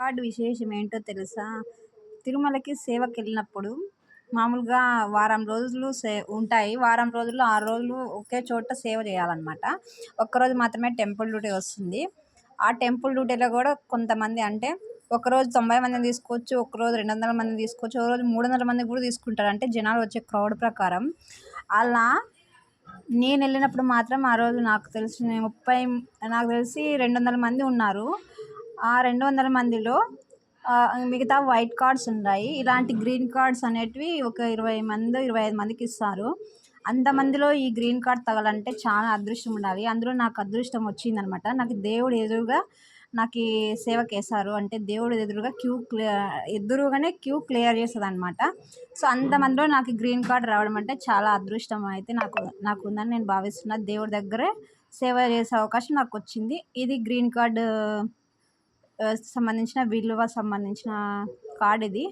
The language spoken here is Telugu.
కార్డు విశేషం ఏంటో తెలుసా? తిరుమలకి సేవకి వెళ్ళినప్పుడు మామూలుగా వారం రోజులు సే ఉంటాయి. వారం రోజులు ఆరు రోజులు ఒకే చోట సేవ చేయాలన్నమాట. ఒక్కరోజు మాత్రమే టెంపుల్ డ్యూటీ వస్తుంది. ఆ టెంపుల్ డ్యూటీలో కూడా కొంతమంది అంటే ఒకరోజు తొంభై మందిని తీసుకోవచ్చు ఒకరోజు రెండు వందల మందిని తీసుకోవచ్చు ఒక రోజు మూడు వందల మంది కూడా తీసుకుంటారు. అంటే జనాలు వచ్చే క్రౌడ్ ప్రకారం. అలా నేను వెళ్ళినప్పుడు మాత్రం ఆ రోజు నాకు తెలిసిన ముప్పై నాకు తెలిసి రెండు వందల మంది ఉన్నారు. ఆ రెండు వందల మందిలో మిగతా వైట్ కార్డ్స్ ఉన్నాయి. ఇలాంటి గ్రీన్ కార్డ్స్ అనేటివి ఒక ఇరవై మంది ఇరవై ఐదు మందికి ఇస్తారు. అంతమందిలో ఈ గ్రీన్ కార్డ్ తగలంటే చాలా అదృష్టం ఉండాలి. అందులో నాకు అదృష్టం వచ్చిందనమాట. నాకు దేవుడు ఎదురుగా నాకు సేవకి వేశారు. అంటే దేవుడు ఎదురుగా క్యూ క్లియర్ ఎదురుగానే క్యూ క్లియర్ చేస్తుంది అనమాట సో అంతమందిలో నాకు గ్రీన్ కార్డ్ రావడం అంటే చాలా అదృష్టం అయితే నాకు నాకు ఉందని నేను భావిస్తున్నా. దేవుడి దగ్గరే సేవ చేసే అవకాశం నాకు వచ్చింది. ఇది గ్రీన్ కార్డు సంబంధించిన విలువ సంబంధించిన కార్డ్ ఇది.